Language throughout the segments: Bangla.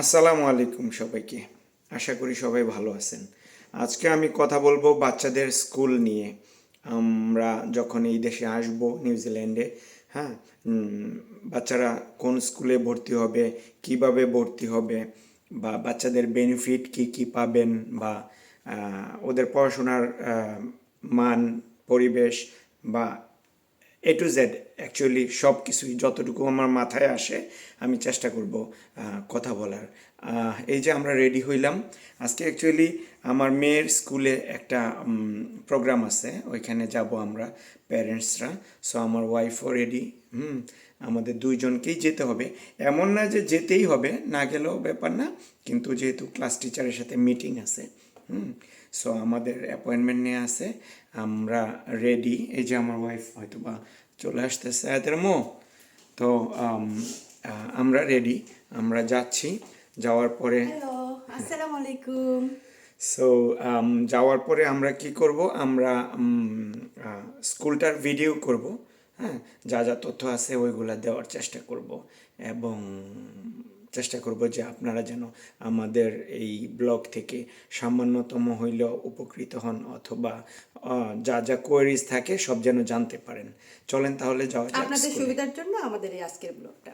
আসসালামু আলাইকুম সবাইকে। আশা করি সবাই ভালো আছেন। আজকে আমি কথা বলব বাচ্চাদের স্কুল নিয়ে। আমরা যখন এই দেশে আসব নিউজিল্যান্ডে হ্যাঁ বাচ্চারা কোন স্কুলে ভর্তি হবে, কীভাবে ভর্তি হবে, বা বাচ্চাদের বেনিফিট কি কি পাবেন, বা ওদের পড়াশোনার মান, পরিবেশ, বা এ টু জেড অ্যাকচুয়ালি সব কিছুই যতটুকু আমার মাথায় আসে, আমি চেষ্টা করব কথা বলার। এই যে আমরা রেডি হইলাম। আজকে অ্যাকচুয়ালি আমার মেয়ের স্কুলে একটা প্রোগ্রাম আছে, ওইখানে যাব আমরা প্যারেন্টসরা সো আমার ওয়াইফও রেডি হুম, আমাদের দুইজনকেই যেতে হবে। এমন না যে যেতেই হবে, না গেলেও ব্যাপার না, কিন্তু যেহেতু ক্লাস টিচারের সাথে মিটিং আছে হুম সো আমাদের অ্যাপয়েন্টমেন্ট নিয়ে আছে আমরা রেডি এই যে আমার ওয়াইফ হয়তো বা চলে আসতেছে। এদের মো তো আমরা রেডি আমরা যাচ্ছি যাওয়ার পরে হ্যালো আসসালামু আলাইকুম। সো যাওয়ার পরে আমরা কি করব? আমরা স্কুলটার ভিডিও করব হ্যাঁ যা যা তথ্য আছে ওইগুলা দেওয়ার চেষ্টা করব। এবং চেষ্টা করব যে আপনারা যেন আমাদের এই ব্লগ থেকে সামান্যতম হইলেও উপকৃত হন অথবা যা যা কোয়ারিজ থাকে সব যেন জানতে পারেন। চলেন তাহলে যাওয়া যাক আপনাদের সুবিধার জন্য আমাদের এই আজকের ব্লগটা।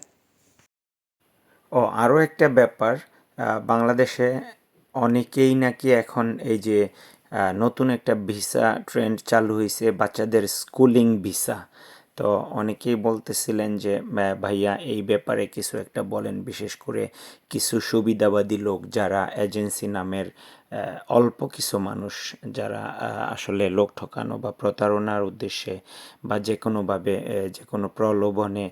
ও আরও একটা ব্যাপার আহ, বাংলাদেশে অনেকেই নাকি এখন এই যে আহ, নতুন একটা ভিসা ট্রেন্ড চালু হয়েছে বাচ্চাদের স্কুলিং ভিসা তো অনেকেই বলতেছিলেন যে ভাইয়া, এই ব্যাপারে কিছু একটা বলেন, বিশেষ করে কিছু সুবিধাবাদী লোক যারা এজেন্সি নামের অল্প কিছু মানুষ যারা আসলে লোক ঠকানো বা প্রতারণার উদ্দেশ্যে বা যে কোনোভাবে যে কোনো প্রলোভনে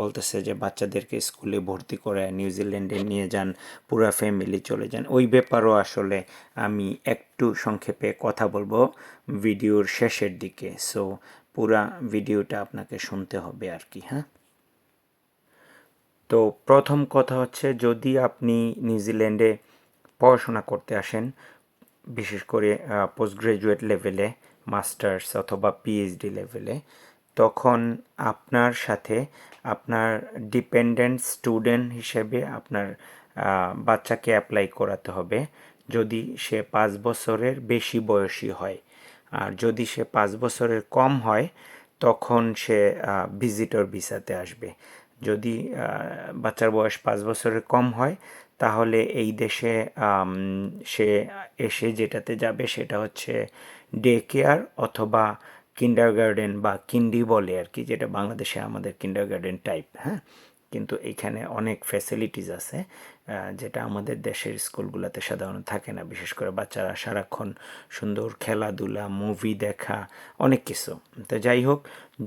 বলতেছে যে, বাচ্চাদেরকে স্কুলে ভর্তি করে নিউজিল্যান্ডে নিয়ে যান, পুরা ফ্যামিলি চলে যান। ওই ব্যাপারও আসলে আমি একটু সংক্ষেপে কথা বলব ভিডিওর শেষের দিকে। সো পুরা ভিডিওটা আপনাকে শুনতে হবে আর কি হ্যাঁ? তো প্রথম কথা হচ্ছে, যদি আপনি নিউজিল্যান্ডে পড়াশোনা করতে আসেন, বিশেষ করে পোস্ট গ্রাজুয়েট লেভেলে মাস্টার্স অথবা পিএইচডি লেভেলে তখন আপনার সাথে আপনার ডিপেন্ডেন্ট স্টুডেন্ট হিসেবে আপনার বাচ্চাকে অ্যাপ্লাই করাতে হবে। যদি সে পাঁচ বছরের বেশি বয়সী হয় আর যদি সে পাঁচ বছরের কম হয়, তখন সে ভিজিটর ভিসাতে আসবে। যদি বাচ্চার বয়স পাঁচ বছরের কম হয়, তাহলে এই দেশে সে এসে যেটাতে যাবে সেটা হচ্ছে ডে কেয়ার অথবা কিন্ডার গার্ডেন বা কিন্ডি বলে আর কি, যেটা বাংলাদেশে আমাদের কিন্ডার গার্ডেন টাইপ হ্যাঁ? কিন্তু এখানে অনেক ফ্যাসিলিটিস আছে যেটা আমাদের দেশের স্কুলগুলোতে সাধারণত থাকে না। বিশেষ করে বাচ্চারা সারাক্ষণ সুন্দর খেলাধুলা মুভি দেখা, অনেক কিছু। তো যাই হোক,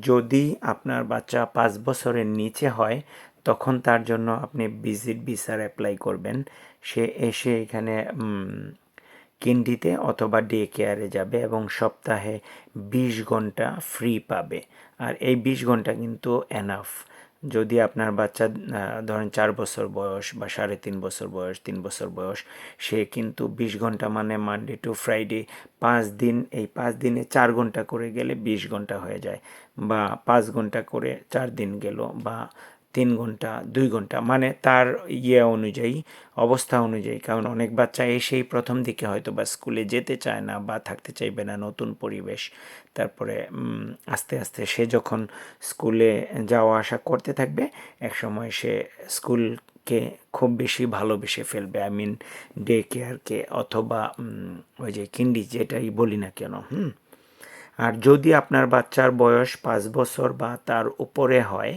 যদি আপনার বাচ্চা পাঁচ বছরের নিচে হয়, তখন তার জন্য আপনি ভিজিট ভিসার অ্যাপ্লাই করবেন। সে এসে এখানে কিন্ডিতে অথবা ডে কেয়ারে যাবে এবং সপ্তাহে বিশ ঘণ্টা ফ্রি পাবে। আর এই বিশ ঘণ্টা কিন্তু এনাফ যদি আপনার বাচ্চা ধরেন চার বছর বয়স বা সাড়ে তিন বছর বয়স, তিন বছর বয়স, সে কিন্তু বিশ ঘণ্টা মানে মানডে টু ফ্রাইডে পাঁচ দিন, এই পাঁচ দিনে চার ঘণ্টা করে গেলে বিশ ঘণ্টা হয়ে যায় বা পাঁচ ঘণ্টা করে চার দিন গেল বা তিন ঘণ্টা, দুই ঘণ্টা মানে তার ইয়ে অনুযায়ী, অবস্থা অনুযায়ী। কারণ অনেক বাচ্চা এসেই প্রথম দিকে হয়তো বা স্কুলে যেতে চায় না বা থাকতে চাইবে না নতুন পরিবেশ। তারপরে আস্তে আস্তে সে যখন স্কুলে যাওয়া আসা করতে থাকবে একসময় সে স্কুলকে খুব বেশি ভালোবেসে ফেলবে। আই মিন ডে কেয়ারকে অথবা ওই যে কিন্ডি যেটাই বলি না কেন, হুম? আর যদি আপনার বাচ্চার বয়স পাঁচ বছর বা তার উপরে হয়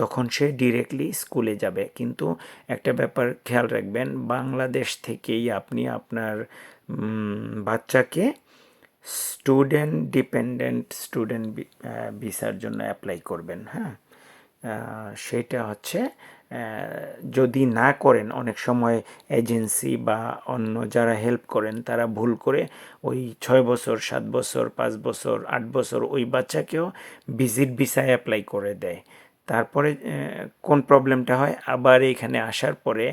তখন সে ডিরেক্টলি স্কুলে যাবে। কিন্তু একটা ব্যাপার খেয়াল রাখবেন, বাংলাদেশ থেকেই আপনি আপনার বাচ্চাকে স্টুডেন্ট ডিপেন্ডেন্ট স্টুডেন্ট ভিসার জন্য অ্যাপ্লাই করবেন হ্যাঁ? সেটা হচ্ছে যদি না করেন, অনেক সময় এজেন্সি বা অন্য যারা হেল্প করেন, তারা ভুল করে ওই ছয় বছর, সাত বছর, পাঁচ বছর, আট বছর ওই বাচ্চাকেও ভিজিট ভিসায় অ্যাপ্লাই করে দেয়। তারপরে কোন প্রবলেমটা হয়? আবার এখানে আসার পরে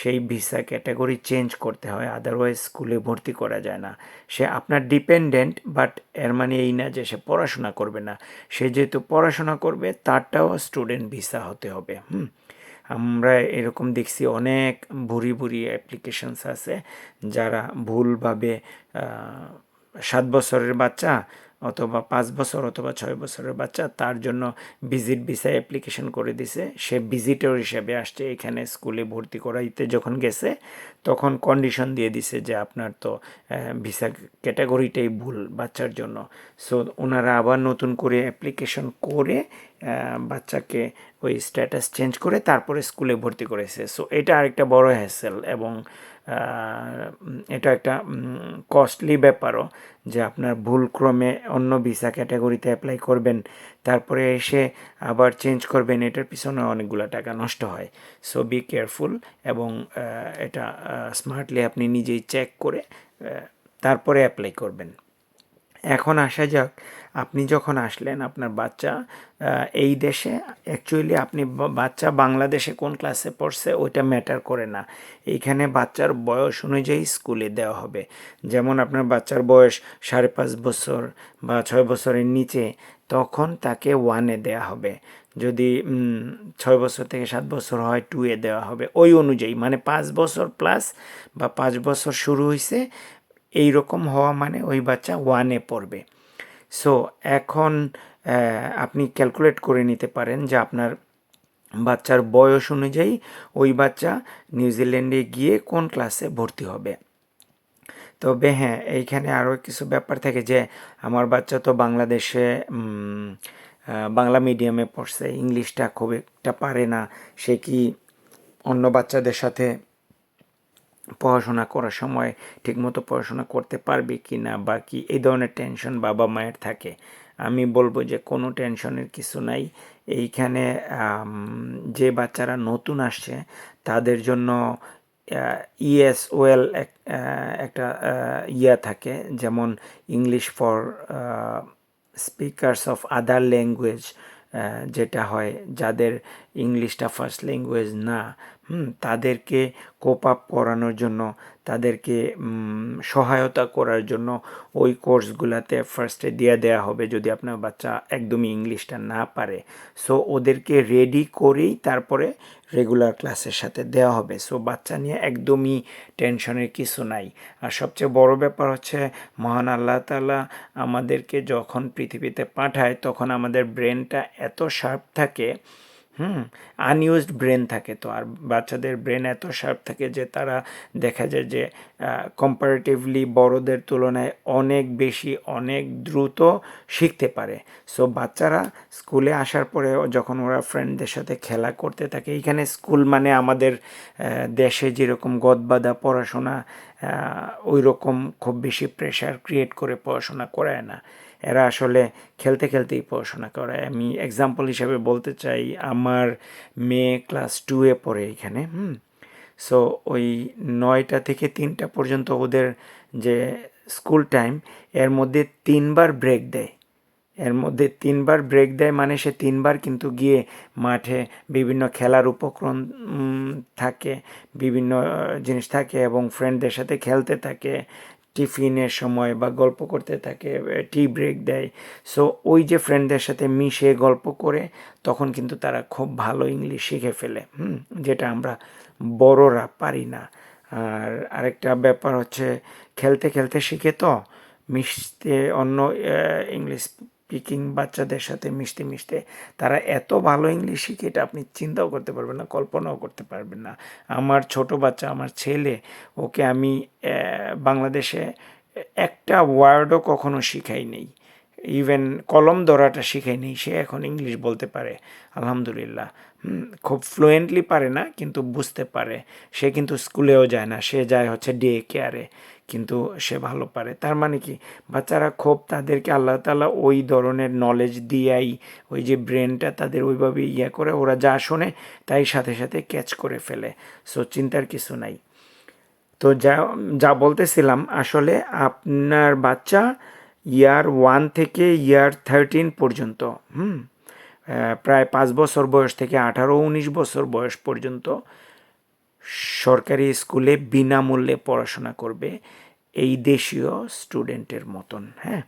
সেই ভিসা ক্যাটাগরি চেঞ্জ করতে হয়, আদারওয়াইজ স্কুলে ভর্তি করা যায় না। সে আপনার ডিপেন্ডেন্ট, বাট এর মানে এই না যে সে পড়াশোনা করবে না। সে যেহেতু পড়াশোনা করবে, তারটাও স্টুডেন্ট ভিসা হতে হবে, হুম? আমরা এরকম দেখছি অনেক ভুরি ভুরি অ্যাপ্লিকেশনস আছে, যারা ভুলভাবে সাত বছরের বাচ্চা অথবা পাঁচ বছর অথবা ছয় বছরের বাচ্চা, তার জন্য ভিজিট ভিসা অ্যাপ্লিকেশন করে দিছে। সে ভিজিটর হিসেবে আসছে এখানে স্কুলে ভর্তি করাইতে যখন গেছে, তখন কন্ডিশন দিয়ে দিছে যে আপনার তো ভিসা ক্যাটাগরিটাই ভুল বাচ্চার জন্য। সো ওনারা আবার নতুন করে অ্যাপ্লিকেশন করে বাচ্চাকে ওই স্ট্যাটাস চেঞ্জ করে তারপরে স্কুলে ভর্তি করেছে সো এটা আরেকটা বড় হ্যাসেল এবং এটা একটা কস্টলি ব্যাপারও যে আপনার ভুলক্রমে অন্য ভিসা ক্যাটাগরিতে অ্যাপ্লাই করবেন, তারপরে এসে আবার চেঞ্জ করবেন, এটার পিছনে অনেকগুলো টাকা নষ্ট হয়। সো বি কেয়ারফুল এবং এটা স্মার্টলি আপনি নিজেই চেক করে তারপরে অ্যাপ্লাই করবেন। এখন আসা যাক আপনি যখন আসলেন আপনার বাচ্চা এই দেশে অ্যাকচুয়ালি আপনি বাচ্চা বাংলাদেশে কোন ক্লাসে পড়ছে ওইটা ম্যাটার করে না। এইখানে বাচ্চার বয়স অনুযায়ী স্কুলে দেওয়া হবে। যেমন আপনার বাচ্চার বয়স সাড়ে পাঁচ বছর বা ছয় বছরের নিচে, তখন তাকে ওয়ানে দেওয়া হবে। যদি ছয় বছর থেকে সাত বছর হয় টু এ দেওয়া হবে। ওই অনুযায়ী মানে পাঁচ বছর প্লাস বা পাঁচ বছর শুরু হয়েছে এই রকম হওয়া মানে ওই বাচ্চা ওয়ানে পড়বে। সো এখন আপনি ক্যালকুলেট করে নিতে পারেন যে আপনার বাচ্চার বয়স অনুযায়ী ওই বাচ্চা নিউজিল্যান্ডে গিয়ে কোন ক্লাসে ভর্তি হবে। তবে হ্যাঁ এইখানে আরও কিছু ব্যাপার থাকে যে আমার বাচ্চা তো বাংলাদেশে বাংলা মিডিয়ামে পড়ছে ইংলিশটা খুব একটা পারে না, সে কি অন্য বাচ্চাদের সাথে পড়াশোনা করার সময় ঠিকমতো পড়াশোনা করতে পারবে কি না বা কি এই ধরনের টেনশন বাবা মায়ের থাকে। আমি বলব যে কোনো টেনশনের কিছু নাই। এইখানে যে বাচ্চারা নতুন আসছে তাদের জন্য ইএসওএল একটা আহ, ইয়া থাকে। যেমন English for speakers of other language যেটা হয় যাদের ইংলিশটা ফার্স্ট ল্যাঙ্গুয়েজ না। তাদেরকে কোপ আপ করানোর জন্য, তাদেরকে সহায়তা করার জন্য ওই কোর্সগুলোতে ফার্স্টে দিয়ে দেওয়া হবে যদি আপনার বাচ্চা একদমই ইংলিশটা না পারে। সো ওদেরকে রেডি করেই তারপরে রেগুলার ক্লাসের সাথে দেওয়া হবে। সো বাচ্চা নিয়ে একদমই টেনশনের কিছু নাই। আর সবচেয়ে বড় ব্যাপার হচ্ছে, মহান আল্লাহ তালা আমাদেরকে যখন পৃথিবীতে পাঠায়, তখন আমাদের ব্রেনটা এত শার্প থাকে হুম আনইউজড ব্রেন থাকে তো, আর বাচ্চাদের ব্রেন এত শার্প থাকে যে তারা দেখা যায় যে কম্পারেটিভলি বড়দের তুলনায় অনেক বেশি, অনেক দ্রুত শিখতে পারে। সো বাচ্চারা স্কুলে আসার পরে যখন ওরা ফ্রেন্ডদের সাথে খেলা করতে থাকে এইখানে স্কুল মানে আমাদের দেশে যেরকম গদবাদা পড়াশোনা ওই রকম খুব বেশি প্রেশার ক্রিয়েট করে পড়াশোনা করায় না। এরা আসলে খেলতে খেলতেই পড়াশোনা করে। আমি এক্সাম্পল হিসাবে বলতে চাই, আমার মেয়ে ক্লাস টুয়ে পড়ে এখানে, হুম? সো ওই নয়টা থেকে তিনটা পর্যন্ত ওদের যে স্কুল টাইম এর মধ্যে তিনবার ব্রেক দেয়। এর মধ্যে তিনবার ব্রেক দেয় মানে সে তিনবার কিন্তু গিয়ে মাঠে বিভিন্ন খেলার উপক্রম থাকে, বিভিন্ন জিনিস থাকে এবং ফ্রেন্ডদের সাথে খেলতে থাকে। টিফিনের সময় বা গল্প করতে থাকে টি ব্রেক দেয়। সো ওই যে ফ্রেন্ডদের সাথে মিশে গল্প করে, তখন কিন্তু তারা খুব ভালো ইংলিশ শিখে ফেলে, হুম? যেটা আমরা বড়রা পারি না। আর আরেকটা ব্যাপার হচ্ছে, খেলতে খেলতে শিখে তো, মিশতে অন্য ইংলিশ স্পিকিং বাচ্চাদের সাথে মিশতে মিশতে তারা এত ভালো ইংলিশ শিখে এটা আপনি চিন্তাও করতে পারবেন না, কল্পনাও করতে পারবেন না। আমার ছোট বাচ্চা, আমার ছেলে, ওকে আমি বাংলাদেশে একটা ওয়ার্ডও কখনো শিখাই নেই। ইভেন কলম ধরাটা শিখাই নেই, সে এখন ইংলিশ বলতে পারে, আলহামদুলিল্লাহ। খুব ফ্লুয়েন্টলি পারে না, কিন্তু বুঝতে পারে। সে কিন্তু স্কুলেও যায় না, সে যায় হচ্ছে ডে কেয়ারে কিন্তু সে ভালো পারে। তার মানে কি? বাচ্চারা খুব তাদেরকে আল্লাহ তালা ওই ধরনের নলেজ দিয়াই, ওই যে ব্রেনটা তাদের ওইভাবে ইয়ে করে, ওরা যা শোনে তাই সাথে সাথে ক্যাচ করে ফেলে। সো চিন্তার কিছু নাই। তো যা যা বলতেছিলাম, আসলে আপনার বাচ্চা ইয়ার ওয়ান থেকে ইয়ার থার্টিন পর্যন্ত, হুম? প্রায় পাঁচ বছর বয়স থেকে আঠারো, উনিশ বছর বয়স পর্যন্ত সরকারি স্কুলে বিনামূল্যে পড়াশোনা করবে এই দেশীয় স্টুডেন্টের মতন হ্যাঁ?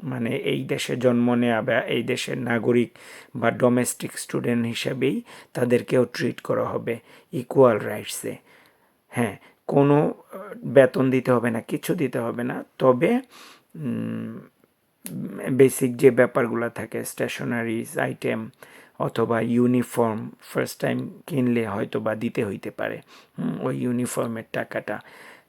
মানে এই দেশে জন্ম নেওয়া বা এই দেশের নাগরিক বা ডোমেস্টিক স্টুডেন্ট হিসেবেই তাদেরকেও ট্রিট করা হবে ইকুয়াল রাইটসে হ্যাঁ? কোনো বেতন দিতে হবে না, কিছু দিতে হবে না, তবে বেসিক যে ব্যাপারগুলো থাকে স্টেশনারিজ আইটেম অথবা ইউনিফর্ম ফার্স্ট টাইম কিনলে হয়তো বা দিতে হইতে পারে। ওই ইউনিফর্মের টাকাটা।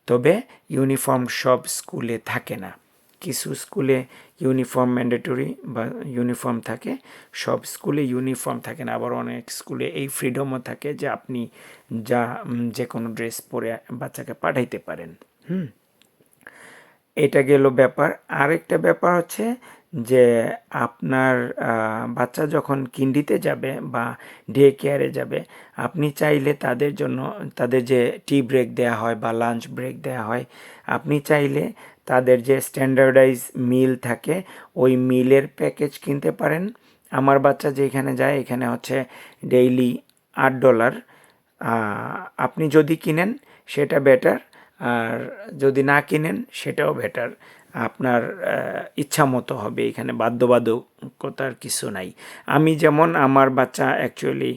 তবে ইউনিফর্ম সব স্কুলে থাকে না। কিছু স্কুলে ইউনিফর্ম ম্যান্ডেটরি বা ইউনিফর্ম থাকে, সব স্কুলে ইউনিফর্ম থাকে না। আবার অনেক স্কুলে এই ফ্রিডমও থাকে যে আপনি যা যে কোনো ড্রেস পরে বাচ্চাকে পাঠাইতে পারেন। হুম, এটা গেল ব্যাপার। আরেকটা ব্যাপার হচ্ছে যে আপনার বাচ্চা যখন কিন্ডিতে যাবে বা ডে কেয়ারে যাবে, আপনি চাইলে তাদের জন্য, তাদের যে টি ব্রেক দেওয়া হয় বা লাঞ্চ ব্রেক দেওয়া হয়, আপনি চাইলে তাদের যে স্ট্যান্ডার্ডাইজ মিল থাকে, ওই মিলের প্যাকেজ কিনতে পারেন। আমার বাচ্চা যেখানে যায়, এখানে হচ্ছে ডেইলি আট ডলার। আপনি যদি কিনেন, সেটা বেটার, আর যদি না কিনেন, সেটাও বেটার। আপনার ইচ্ছা মতো হবে। এখানে বাধ্যবাধকতার কিছু নাই। আমি যেমন আমার বাচ্চা অ্যাকচুয়ালি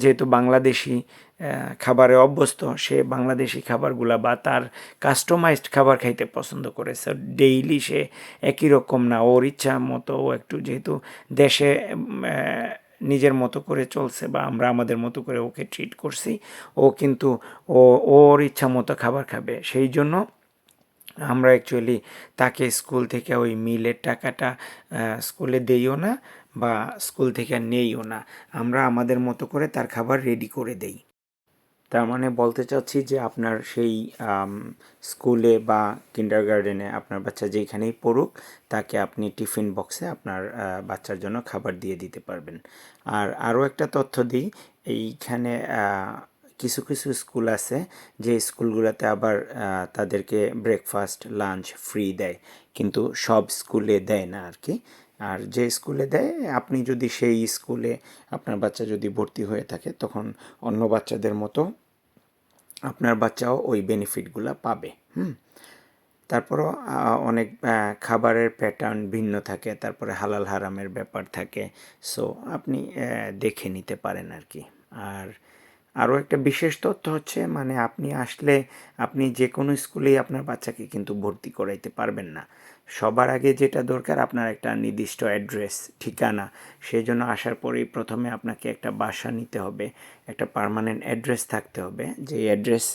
যেহেতু বাংলাদেশি খাবারে অভ্যস্ত, সে বাংলাদেশি খাবারগুলা বা তার কাস্টমাইজড খাবার খাইতে পছন্দ করে। স্যার ডেইলি সে একই রকম না। ওর ইচ্ছা মতো ও একটু যেহেতু দেশে নিজের মতো করে চলছে বা আমরা আমাদের মতো করে ওকে ট্রিট করছি, ও কিন্তু ও, ওর ইচ্ছা মতো খাবার খাবে। সেই জন্য আমরা অ্যাকচুয়ালি তাকে স্কুল থেকে ওই মিলের টাকাটা স্কুলে দেইও না বা স্কুল থেকে নেইও না। আমরা আমাদের মতো করে তার খাবার রেডি করে দেই। তার মানে বলতে চাচ্ছি যে আপনার সেই স্কুলে বা কিন্ডার গার্ডেনে আপনার বাচ্চা যেখানেই পড়ুক, তাকে আপনি টিফিন বক্সে আপনার বাচ্চার জন্য খাবার দিয়ে দিতে পারবেন। আর আরও একটা তথ্য দিই, এইখানে কিছু কিছু স্কুল আছে যে স্কুলগুলোতে আবার তাদেরকে ব্রেকফাস্ট লাঞ্চ ফ্রি দেয়। কিন্তু সব স্কুলে দেয় না আর কি। আর যে স্কুলে দেয়, আপনি যদি সেই স্কুলে আপনার বাচ্চা যদি ভর্তি হয়ে থাকে, তখন অন্য বাচ্চাদের মতো আপনার বাচ্চাও ওই বেনিফিটগুলো পাবে। হুম? তারপরও অনেক খাবারের প্যাটার্ন ভিন্ন থাকে। তারপরে হালাল হারামের ব্যাপার থাকে। সো আপনি দেখে নিতে পারেন আর কি। আর আরও একটা বিশেষ তথ্য হচ্ছে মানে আপনি আসলে আপনি যে কোনো স্কুলেই আপনার বাচ্চাকে কিন্তু ভর্তি করাইতে পারবেন না। সবার আগে যেটা দরকার আপনার একটা নির্দিষ্ট অ্যাড্রেস, ঠিকানা সেই জন্য আসার পরেই প্রথমে আপনাকে একটা বাসা নিতে হবে, একটা পার্মানেন্ট অ্যাড্রেস থাকতে হবে। যে অ্যাড্রেস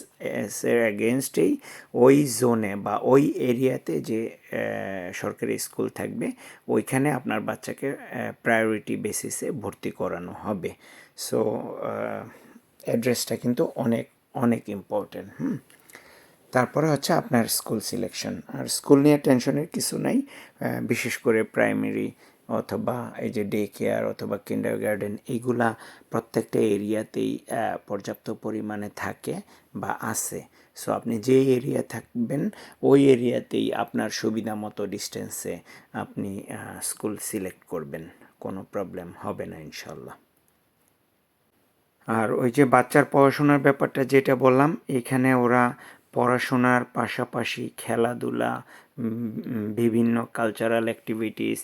এর অ্যাগেনস্টেই ওই জোনে বা ওই এরিয়াতে যে সরকারি স্কুল থাকবে, ওইখানে আপনার বাচ্চাকে প্রায়োরিটি বেসিসে ভর্তি করানো হবে। সো অ্যাড্রেসটা কিন্তু অনেক অনেক ইম্পর্টেন্ট হুম? তারপরে হচ্ছে আপনার স্কুল সিলেকশন আর স্কুল নিয়ে টেনশনের কিছু নাই বিশেষ করে প্রাইমারি অথবা এই যে ডে কেয়ার অথবা কিন্ডার গার্ডেন এইগুলা প্রত্যেকটা এরিয়াতেই পর্যাপ্ত পরিমাণে থাকে বা আছে। সো আপনি যে এরিয়া থাকবেন, ওই এরিয়াতেই আপনার সুবিধা মতো ডিস্টেন্সে আপনি স্কুল সিলেক্ট করবেন। কোনো প্রবলেম হবে না ইনশাল্লাহ আর ওই যে বাচ্চার পড়াশোনার ব্যাপারটা যেটা বললাম, এখানে ওরা পড়াশোনার পাশাপাশি খেলাধুলা বিভিন্ন কালচারাল অ্যাক্টিভিটিস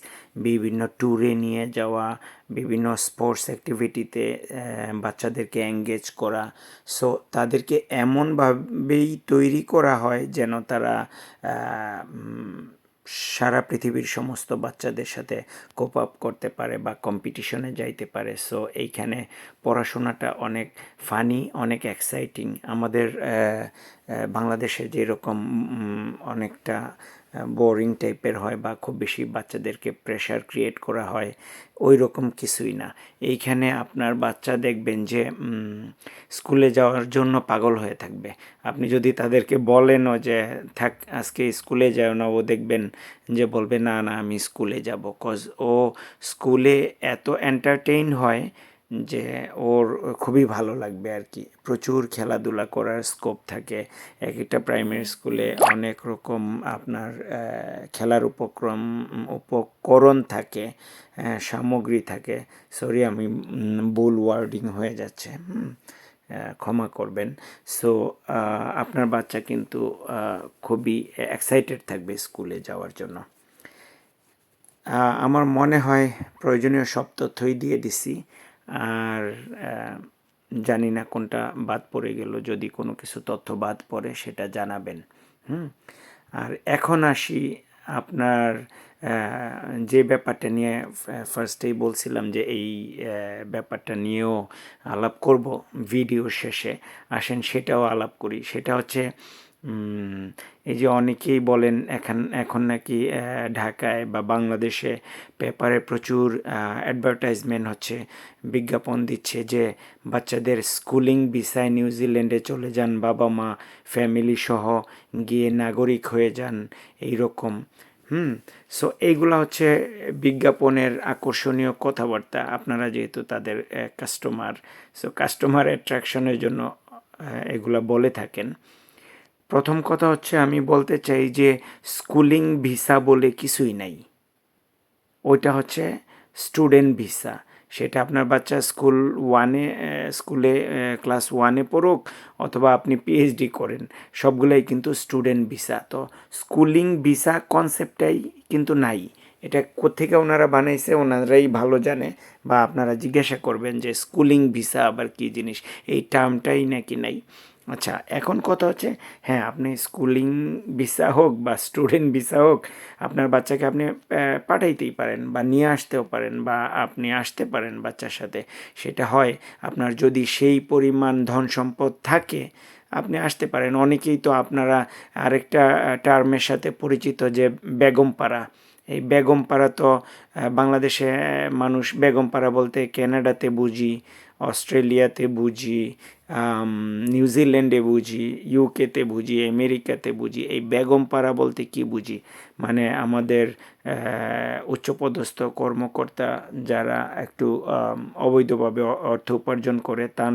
বিভিন্ন ট্যুরে নিয়ে যাওয়া, বিভিন্ন স্পোর্টস অ্যাক্টিভিটিতে বাচ্চাদেরকে এঙ্গেজ করা। সো তাদেরকে এমনভাবেই তৈরি করা হয় যেন তারা সারা পৃথিবীর সমস্ত বাচ্চাদের সাথে কোপ আপ করতে পারে বা কম্পিটিশনে যাইতে পারে। সো এইখানে পড়াশোনাটা অনেক ফানি অনেক এক্সাইটিং আমাদের বাংলাদেশে যেরকম অনেকটা বোরিং টাইপের হয় বা খুব বেশি বাচ্চাদেরকে প্রেশার ক্রিয়েট করা হয় ওই রকম কিছুই না। এইখানে আপনার বাচ্চা দেখবেন যে স্কুলে যাওয়ার জন্য পাগল হয়ে থাকবে। আপনি যদি তাদেরকে বলেনও যে, থাক, আজকে স্কুলে যাও না। ও দেখবেন যে, বলবে, না না, আমি স্কুলে যাব। কজ ও স্কুলে এত এন্টারটেইন হয় যে ওর খুবই ভালো লাগবে আর কি। প্রচুর খেলাধুলা করার স্কোপ থাকে। এক একটা প্রাইমারি স্কুলে অনেক রকম আপনার খেলার উপক্রম, উপকরণ থাকে সামগ্রী থাকে। সরি আমি বুল ওয়ার্ডিং হয়ে যাচ্ছে ক্ষমা করবেন। সো আপনার বাচ্চা কিন্তু খুবই এক্সাইটেড থাকবে স্কুলে যাওয়ার জন্য। আমার মনে হয় প্রয়োজনীয় সব তথ্যই দিয়ে দিছি। আর জানি না কোনটা বাদ পড়ে গেল, যদি কোনো কিছু তথ্য বাদ পড়ে সেটা জানাবেন। হুম? আর এখন আসি আপনার যে ব্যাপারটা নিয়ে ফার্স্টেই বলছিলাম যে এই ব্যাপারটা নিয়েও আলাপ করব ভিডিও শেষে। আসেন সেটাও আলাপ করি। সেটা হচ্ছে এই যে অনেকেই বলেন এখন এখন নাকি ঢাকায় বা বাংলাদেশে পেপারে প্রচুর অ্যাডভার্টাইজমেন্ট হচ্ছে, বিজ্ঞাপন দিচ্ছে যে বাচ্চাদের স্কুলিং ভিসায় নিউজিল্যান্ডে চলে যান, বাবা মা ফ্যামিলি সহ গিয়ে নাগরিক হয়ে যান এই রকম হুম সো এইগুলা হচ্ছে বিজ্ঞাপনের আকর্ষণীয় কথাবার্তা, আপনারা যেহেতু তাদের কাস্টমার সো কাস্টমার অ্যাট্রাকশনের জন্য এগুলা বলে থাকেন। প্রথম কথা হচ্ছে আমি বলতে চাই যে স্কুলিং ভিসা বলে কিছুই নাই। ওইটা হচ্ছে স্টুডেন্ট ভিসা। সেটা আপনার বাচ্চা স্কুল ওয়ানে স্কুলে ক্লাস ওয়ানে পড়ুক অথবা আপনি পিএইচডি করেন, সবগুলাই কিন্তু স্টুডেন্ট ভিসা। তো স্কুলিং ভিসা কনসেপ্টটাই কিন্তু নাই। এটা কোত্থেকে ওনারা বানাইছে ওনারাই ভালো জানে বা আপনারা জিজ্ঞাসা করবেন যে স্কুলিং ভিসা আবার কী জিনিস? এই টার্মটাই নাকি নাই? আচ্ছা এখন কথা হচ্ছে হ্যাঁ আপনি স্কুলিং ভিসা হোক বা স্টুডেন্ট ভিসা হোক, আপনার বাচ্চাকে আপনি পাঠাইতেই পারেন বা নিয়ে আসতেও পারেন বা আপনি আসতে পারেন বাচ্চার সাথে, সেটা হয়। আপনার যদি সেই পরিমাণ ধন সম্পদ থাকে, আপনি আসতে পারেন। অনেকেই তো আপনারা আরেকটা টার্মের সাথে পরিচিত যে বেগমপাড়া, এই বেগমপাড়া তো বাংলাদেশে মানুষ বেগমপাড়া বলতে কানাডাতে বুঝি, অস্ট্রেলিয়াতে বুঝি নিউজিল্যান্ডে বুঝি ইউকেতে বুঝি আমেরিকাতে বুঝি, এই বেগমপাড়া বলতে কি বুঝি? মানে আমাদের উচ্চপদস্থ কর্মকর্তা যারা একটু অবৈধভাবে অর্থ উপার্জন করে, তা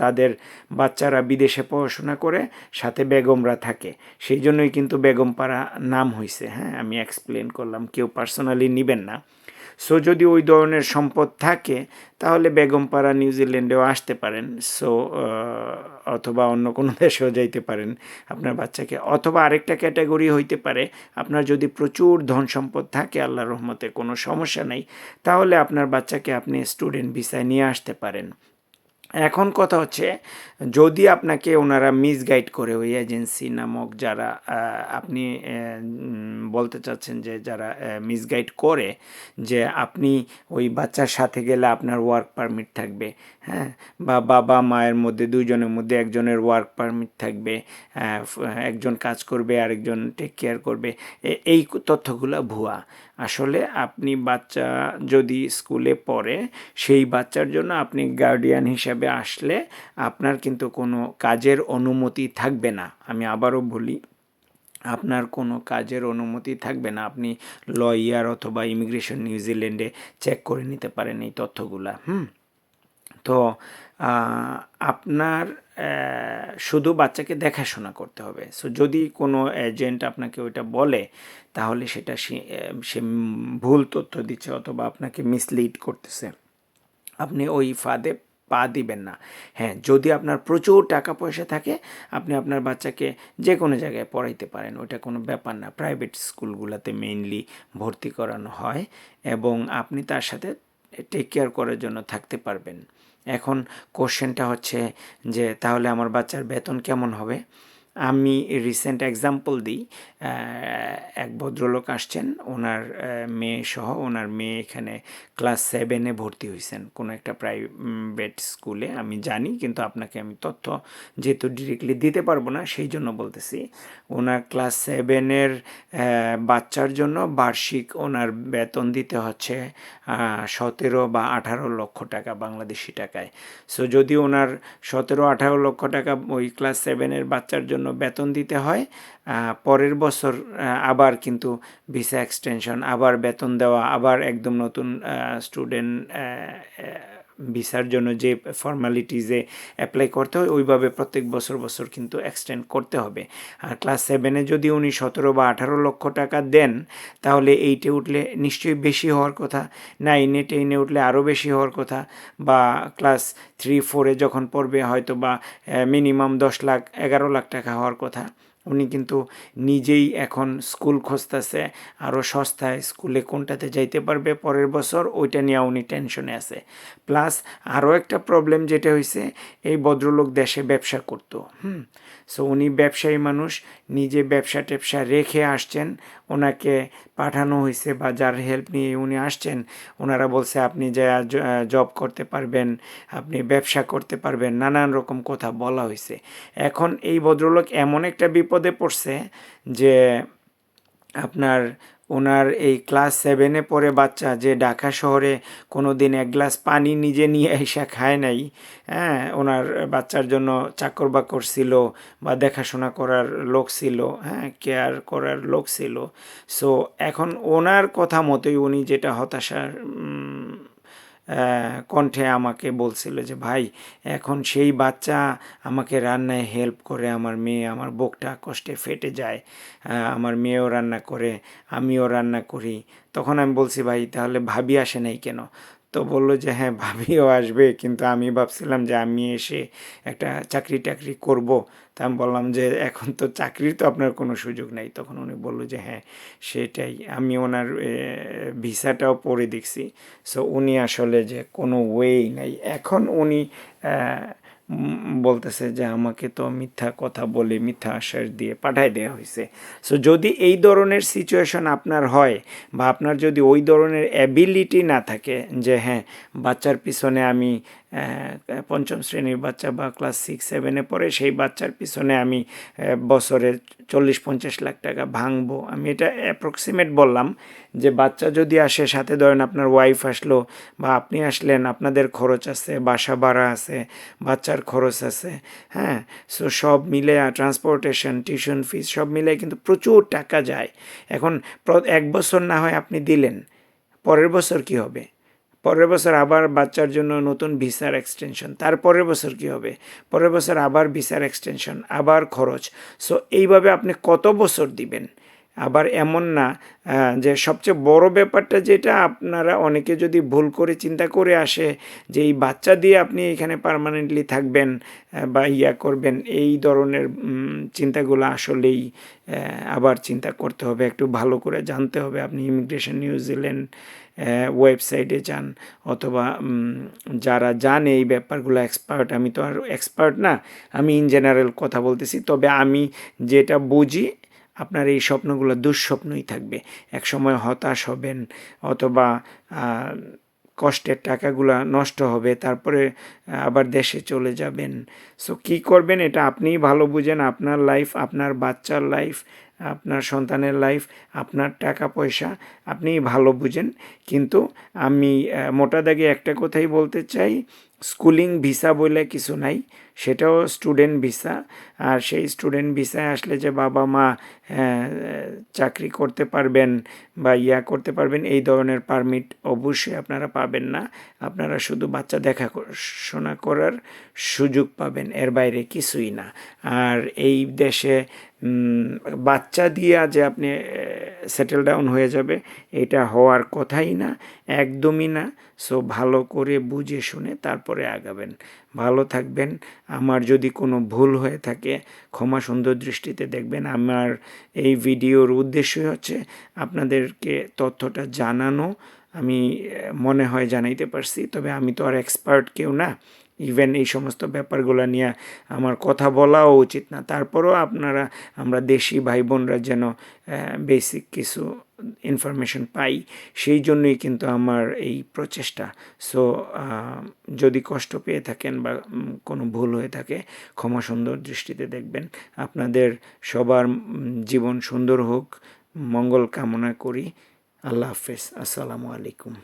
তাদের বাচ্চারা বিদেশে পড়াশোনা করে, সাথে বেগমরা থাকে। সেই জন্যই কিন্তু বেগমপাড়া নাম হয়েছে হ্যাঁ? আমি এক্সপ্লেন করলাম, কেউ পার্সোনালি নেবেন না। সো যদি ওই ধরনের সম্পদ থাকে, তাহলে বেগমপাড়া নিউজিল্যান্ডেও আসতে পারেন। সো অথবা অন্য কোনো দেশেও যাইতে পারেন আপনার বাচ্চাকে। অথবা আরেকটা ক্যাটাগরি হইতে পারে, আপনার যদি প্রচুর ধন সম্পদ থাকে আল্লাহ রহমতে কোনো সমস্যা নেই, তাহলে আপনার বাচ্চাকে আপনি স্টুডেন্ট ভিসায় নিয়ে আসতে পারেন। এখন কথা হচ্ছে, যদি আপনাকে ওনারা মিসগাইড করে ওই এজেন্সি নামক যারা আপনি বলতে চাচ্ছেন যে যারা মিসগাইড করে যে আপনি ওই বাচ্চার সাথে গেলে আপনার ওয়ার্ক পারমিট থাকবে হ্যাঁ? বা বাবা মায়ের মধ্যে, দুইজনের মধ্যে একজনের ওয়ার্ক পারমিট থাকবে একজন কাজ করবে, আরেকজন টেক কেয়ার করবে এই তথ্যগুলো ভুয়া। আসলে আপনি বাচ্চা যদি স্কুলে পড়ে, সেই বাচ্চার জন্য আপনি গার্ডিয়ান হিসাবে আসলে আপনার কিন্তু কোনো কাজের অনুমতি থাকবে না। আমি আবারও বলি, আপনার কোনো কাজের অনুমতি থাকবে না। আপনি লয়ার অথবা ইমিগ্রেশন নিউজিল্যান্ডে চেক করে নিতে পারেন এই তথ্যগুলা, হুম? তো আপনার শুধু বাচ্চাকে দেখাশোনা করতে হবে। সো, যদি কোনো এজেন্ট আপনাকে ওইটা বলে, তাহলে সেটা সে ভুল তথ্য দিচ্ছে অথবা আপনাকে মিসলিড করতেছে। আপনি ওই ফাঁদে পা দিবেন না। হ্যাঁ যদি আপনার প্রচুর টাকা পয়সা থাকে, আপনি আপনার বাচ্চাকে যে কোনো জায়গায় পড়াইতে পারেন। ওটা কোনো ব্যাপার না। প্রাইভেট স্কুলগুলোতে মেইনলি ভর্তি করানো হয় এবং আপনি তার সাথে টেক কেয়ার করার জন্য থাকতে পারবেন। এখন কোশ্চেনটা হচ্ছে যে তাহলে আমার বাচ্চার বেতন কেমন হবে? আমি রিসেন্ট এক্সাম্পল দিই এক ভদ্রলোক আসছেন, ওনার মেয়ে সহ, ওনার মেয়ে এখানে ক্লাস সেভেনে ভর্তি হয়েছেন কোনো একটা প্রাইভেট স্কুলে আমি জানি, কিন্তু আপনাকে আমি তথ্য যেহেতু ডিরেক্টলি দিতে পারব না, সেই জন্য বলতেছি। ওনার ক্লাস সেভেনের বাচ্চার জন্য বার্ষিক ওনার বেতন দিতে হচ্ছে সতেরো বা আঠারো লক্ষ টাকা, বাংলাদেশি টাকায়। সো যদি ওনার সতেরো আঠারো লক্ষ টাকা ওই ক্লাস সেভেনের বাচ্চার জন্য বেতন দিতে হয়। পরের বছর আবার কিন্তু ভিসা এক্সটেনশন, আবার বেতন দেওয়া, আবার একদম নতুন স্টুডেন্ট ভিসার জন্য যে ফর্মালিটিজে অ্যাপ্লাই করতে হয়, ওইভাবে প্রত্যেক বছর বছর কিন্তু এক্সটেন্ড করতে হবে। আর ক্লাস সেভেনে যদি উনি সতেরো বা আঠারো লক্ষ টাকা দেন, তাহলে এইটে উঠলে নিশ্চয়ই বেশি হওয়ার কথা নাইনে টেনে উঠলে আরও বেশি হওয়ার কথা, বা ক্লাস থ্রি ফোরে যখন পড়বে হয়তো বা মিনিমাম দশ লাখ, এগারো লাখ টাকা হওয়ার কথা। উনি কিন্তু নিজেই এখন স্কুল খুঁজতেছে, আরও সস্তায় স্কুলে কোনটাতে যাইতে পারবে পরের বছর, ওইটা নিয়ে উনি টেনশনে আছে। প্লাস আরও একটা প্রবলেম যেটা হয়েছে এই ভদ্রলোক দেশে ব্যবসা করতো, হুম? সো উনি ব্যবসায়ী মানুষ নিজে ব্যবসা ট্যাবসা রেখে আসছেন। ওনাকে পাঠানো হয়েছে বা যার হেল্প নিয়ে উনি আসছেন, ওনারা বলছে, আপনি যা জব করতে পারবেন, আপনি ব্যবসা করতে পারবেন। নানান রকম কথা বলা হয়েছে। এখন এই ভদ্রলোক এমন একটা বিপদে পড়ছে যে আপনার ওনার এই ক্লাস সেভেনে পরে বাচ্চা যে ঢাকা শহরে কোনো দিন এক গ্লাস পানি নিজে নিয়ে এসে খায় নাই হ্যাঁ ওনার বাচ্চার জন্য চাকর বাকর ছিল বা দেখাশোনা করার লোক ছিল হ্যাঁ কেয়ার করার লোক ছিল। সো এখন ওনার কথা মতোই উনি যেটা হতাশার কণ্ঠে আমাকে বলছিল যে, ভাই, এখন সেই বাচ্চা আমাকে রান্নায় হেল্প করে, আমার মেয়ে, আমার বুকটা কষ্টে ফেটে যায় আমার মেয়েও রান্না করে, আমিও রান্না করি। তখন আমি বলছি, ভাই, তাহলে ভাবি আসে নাই কেন? তো বলল যে হ্যাঁ ভাবিও আসবে। কিন্তু আমি ভাবছিলাম যে, আমি এসে একটা চাকরি টাকরি করব। তা আমি বললাম যে, এখন তো চাকরির তো আপনার কোনো সুযোগ নাই। তখন উনি বলল যে হ্যাঁ সেটাই। আমি ওনার ভিসাটাও পড়ে দেখছি। সো উনি আসলে যে কোনো ওয়েই নাই। এখন উনি বলতেছে যে আমাকে তো মিথ্যা কথা বলে মিথ্যা আশ্বাস দিয়ে পাঠায় দেওয়া হয়েছে। সো যদি এই ধরনের সিচুয়েশন আপনার হয় বা আপনার যদি ওই ধরনের অ্যাবিলিটি না থাকে যে হ্যাঁ বাচ্চার পিছনে আমি পঞ্চম শ্রেণির বাচ্চা বা ক্লাস সিক্স সেভেনে পড়ে, সেই বাচ্চার পিছনে আমি বছরে চল্লিশ, পঞ্চাশ লাখ টাকা ভাঙবো। আমি এটা অ্যাপ্রক্সিমেট বললাম যে বাচ্চা যদি আসে, সাথে ধরেন আপনার ওয়াইফ আসলো বা আপনি আসলেন, আপনাদের খরচ আছে, বাসা ভাড়া আছে, বাচ্চার খরচ আছে হ্যাঁ? সো সব মিলে ট্রান্সপোর্টেশন টিউশন ফিস সব মিলে কিন্তু প্রচুর টাকা যায়। এখন এক বছর না হয় আপনি দিলেন, পরের বছর কি হবে? পরের বছর আবার বাচ্চার জন্য নতুন ভিসার এক্সটেনশন তারপরের বছর কি হবে? পরের বছর আবার ভিসার এক্সটেনশন আবার খরচ। সো এইভাবে আপনি কত বছর দিবেন? আবার এমন না যে সবচেয়ে বড় ব্যাপারটা যেটা, আপনারা অনেকে যদি ভুল করে চিন্তা করে আসে, যে এই বাচ্চা দিয়ে আপনি এখানে পার্মানেন্টলি থাকবেন বা ইয়া করবেন, এই ধরনের চিন্তাগুলো আসলেই আবার চিন্তা করতে হবে। একটু ভালো করে জানতে হবে। আপনি ইমিগ্রেশন নিউজিল্যান্ড ওয়েবসাইটে যান অথবা যারা জানে এই ব্যাপারগুলো এক্সপার্ট আমি তো আর এক্সপার্ট না, আমি ইন জেনারেল কথা বলতেছি, তবে আমি যেটা বুঝি, আপনার এই স্বপ্নগুলো দুঃস্বপ্নই থাকবে। এক সময় হতাশ হবেন অথবা কষ্টের টাকাগুলো নষ্ট হবে, তারপরে আবার দেশে চলে যাবেন। সো কী করবেন এটা আপনিই ভালো বুঝেন, আপনার লাইফ আপনার বাচ্চার লাইফ আপনার সন্তানের লাইফ আপনার টাকা, পয়সা আপনি ভালো বুঝেন। কিন্তু আমি মোটা দাগে একটা কথাই বলতে চাই স্কুলিং ভিসা বলে কিছু নাই, সেটাও স্টুডেন্ট ভিসা আর সেই স্টুডেন্ট ভিসায় আসলে যে বাবা মা চাকরি করতে পারবেন বা ইয়া করতে পারবেন, এই ধরনের পারমিট অবশ্যই আপনারা পাবেন না। আপনারা শুধু বাচ্চা দেখা শোনা করার সুযোগ পাবেন, এর বাইরে কিছুই না। আর এই দেশে বাচ্চা দিয়ে যে আপনি সেটেল ডাউন হয়ে যাবে, এটা হওয়ার কথাই না, একদমই না। সো ভালো করে বুঝে শুনে তারপরে আগাবেন। ভালো থাকবেন। আমার যদি কোনো ভুল হয়ে থাকে, ক্ষমা সুন্দর দৃষ্টিতে দেখবেন। আমার এই ভিডিওর উদ্দেশ্যই হচ্ছে আপনাদেরকে তথ্যটা জানানো। আমি মনে হয় জানাইতে পারছি, তবে আমি তো আর এক্সপার্ট কেউ না। ইভেন এই সমস্ত ব্যাপারগুলো নিয়ে আমার কথা বলাও উচিত না। তারপরেও আপনারা, আমরা দেশি ভাই বোনরা যেন বেসিক কিছু ইনফরমেশন পাই, সেই জন্যই কিন্তু আমার এই প্রচেষ্টা। সো যদি কষ্ট পেয়ে থাকেন বা কোনো ভুল হয়ে থাকে, ক্ষমা সুন্দর দৃষ্টিতে দেখবেন। আপনাদের সবার জীবন সুন্দর হোক, মঙ্গল কামনা করি। আল্লাহ হাফেজ। আসসালামু আলাইকুম।